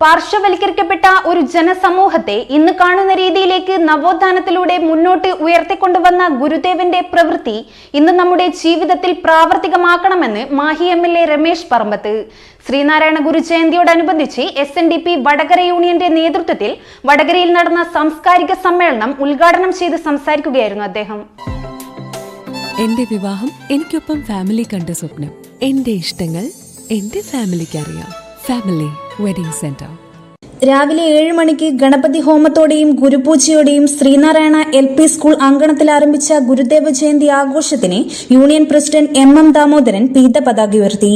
പാർശ്വവൽക്കരിക്കപ്പെട്ട ഒരു ജനസമൂഹത്തെ ഇന്ന് കാണുന്ന രീതിയിലേക്ക് നവോത്ഥാനത്തിലൂടെ മുന്നോട്ട് ഉയർത്തിക്കൊണ്ടുവന്ന ഗുരുദേവന്റെ പ്രവൃത്തി ഇന്ന് നമ്മുടെ ജീവിതത്തിൽ പ്രാവർത്തികമാക്കണമെന്ന് Mahe M L A Ramesh Parambath. Sreenarayana Guru ജയന്തിയോടനുബന്ധിച്ച് S N D P Vadakara യൂണിയന്റെ നേതൃത്വത്തിൽ വടകരയിൽ നടന്ന സാംസ്കാരിക സമ്മേളനം ഉദ്ഘാടനം ചെയ്ത് സംസാരിക്കുകയായിരുന്നു അദ്ദേഹം. എന്റെ വിവാഹം എനിക്കൊപ്പം ഫാമിലി കണ്ട സ്വപ്നം. എന്റെ ഇഷ്ടങ്ങൾ എന്റെ ഫാമിലിക്ക് അറിയാം. ഫാമിലി വെഡിംഗ് സെന്റർ രാവിലെ ഏഴ് മണിക്ക് ഗണപതി ഹോമത്തോടെയും ഗുരുപൂജയോടെയും ശ്രീനാരായണ എൽ പി സ്കൂൾ അങ്കണത്തിൽ ആരംഭിച്ച ഗുരുദേവ ജയന്തി ആഘോഷത്തിന് union president M M Damodaran പീത പതാക ഉയർത്തി.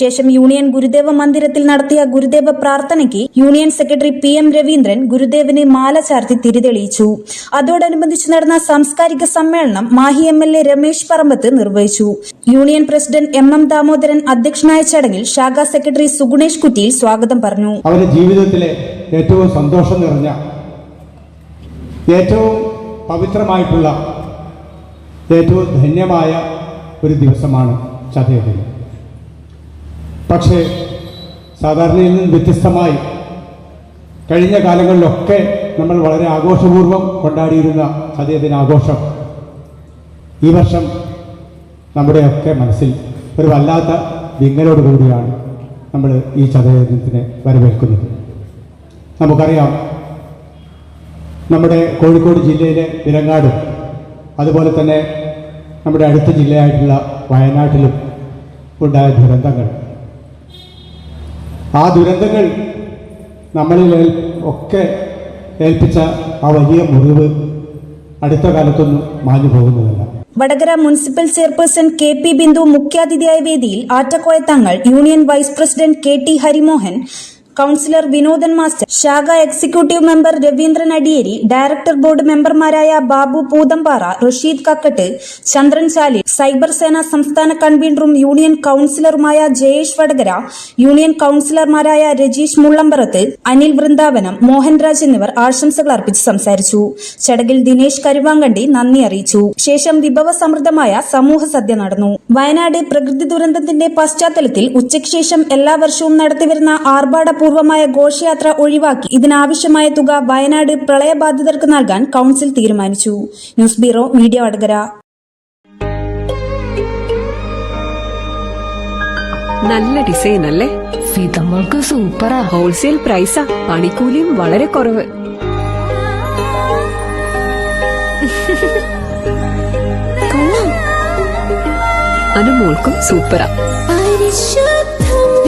ശേഷം യൂണിയൻ ഗുരുദേവ മന്ദിരത്തിൽ നടത്തിയ ഗുരുദേവ പ്രാർത്ഥനയ്ക്ക് union secretary P M Raveendran ഗുരുദേവന് മാല ചാർത്തി തിരിതെളിയിച്ചു. അതോടനുബന്ധിച്ച് നടന്ന സാംസ്കാരിക സമ്മേളനം Mahe M L A Ramesh Parambath നിർവഹിച്ചു. Union president M M Damodaran അധ്യക്ഷനായ ചടങ്ങിൽ ശാഖാ സെക്രട്ടറി സുഗുണേഷ് കുറ്റിയിൽ സ്വാഗതം പറഞ്ഞു. അവരുടെ ജീവിതത്തിലെ ഏറ്റവും സന്തോഷം നിറഞ്ഞ ഏറ്റവും പവിത്രമായിട്ടുള്ള ഏറ്റവും ധന്യമായ ഒരു ദിവസമാണ് ചതയത്തിന് പക്ഷേ സാധാരണയിൽ നിന്ന് വ്യത്യസ്തമായി കഴിഞ്ഞ കാലങ്ങളിലൊക്കെ നമ്മൾ വളരെ ആഘോഷപൂർവം കൊണ്ടാടിയിരുന്ന ചതയദിനാഘോഷം ഈ വർഷം നമ്മുടെയൊക്കെ മനസ്സിൽ ഒരു വല്ലാത്ത വിങ്ങലോട് കൂടിയാണ് നമ്മൾ ഈ ചതയജ്ഞത്തിനെ വരവേൽക്കുന്നത്. നമുക്കറിയാം നമ്മുടെ കോഴിക്കോട് ജില്ലയിലെ വിലങ്ങാടും അതുപോലെ തന്നെ നമ്മുടെ അടുത്ത ജില്ലയായിട്ടുള്ള വയനാട്ടിലും ഉണ്ടായ ദുരന്തങ്ങൾ. ആ ദുരന്തങ്ങൾ നമ്മളിൽ ഒക്കെ ഏൽപ്പിച്ച ആ വലിയ മുറിവ് അടുത്ത കാലത്തൊന്നും മാഞ്ഞു പോകുന്നതല്ല Vadakara municipal chairperson K P Bindu മുഖ്യാതിഥിയായ വേദിയിൽ Attakoya Thangal union vice president K T Harimohan councillor Vinodan master ശാഖ executive member Raveendran Adiyeri director board മെമ്പർമാരായ ബാബു പൂതമ്പാറ റഷീദ് കക്കട്ട് ചന്ദ്രൻ ചാലി സൈബർ സേന സംസ്ഥാന കൺവീനറും യൂണിയൻ കൌൺസിലറുമായ ജയേഷ് വടകര യൂണിയൻ കൌൺസിലർമാരായ രജീഷ് മുള്ളമ്പറത്ത് അനിൽ വൃന്ദാവനം മോഹൻരാജ് എന്നിവർ ആശംസകൾ അർപ്പിച്ച് സംസാരിച്ചു. ചടങ്ങിൽ ദിനേശ് കരുവാങ്കണ്ടി നന്ദി അറിയിച്ചു. ശേഷം വിഭവ സമൃദ്ധമായ സമൂഹ സദ്യ നടന്നു. വയനാട് പ്രകൃതി ദുരന്തത്തിന്റെ പശ്ചാത്തലത്തിൽ ഉച്ചയ്ക്ക് ശേഷം എല്ലാ വർഷവും നടത്തിവരുന്ന ആർഭാടപൂർവമായ ഘോഷയാത്ര ഒഴിവാക്കി. ഇതിനാവശ്യമായ തുക വയനാട് പ്രളയബാധിതർക്ക് നൽകാൻ കൌൺസിൽ തീരുമാനിച്ചു. News bureau media Vadakara. നല്ല ഡിസൈൻ അല്ലേ? ഫിതമ്മൾക്ക് സൂപ്പറാ. ഹോൾസെയിൽ പ്രൈസാ പണിക്കൂലിയും വളരെ കുറവ്. അനുമോൾക്കും സൂപ്പറാ.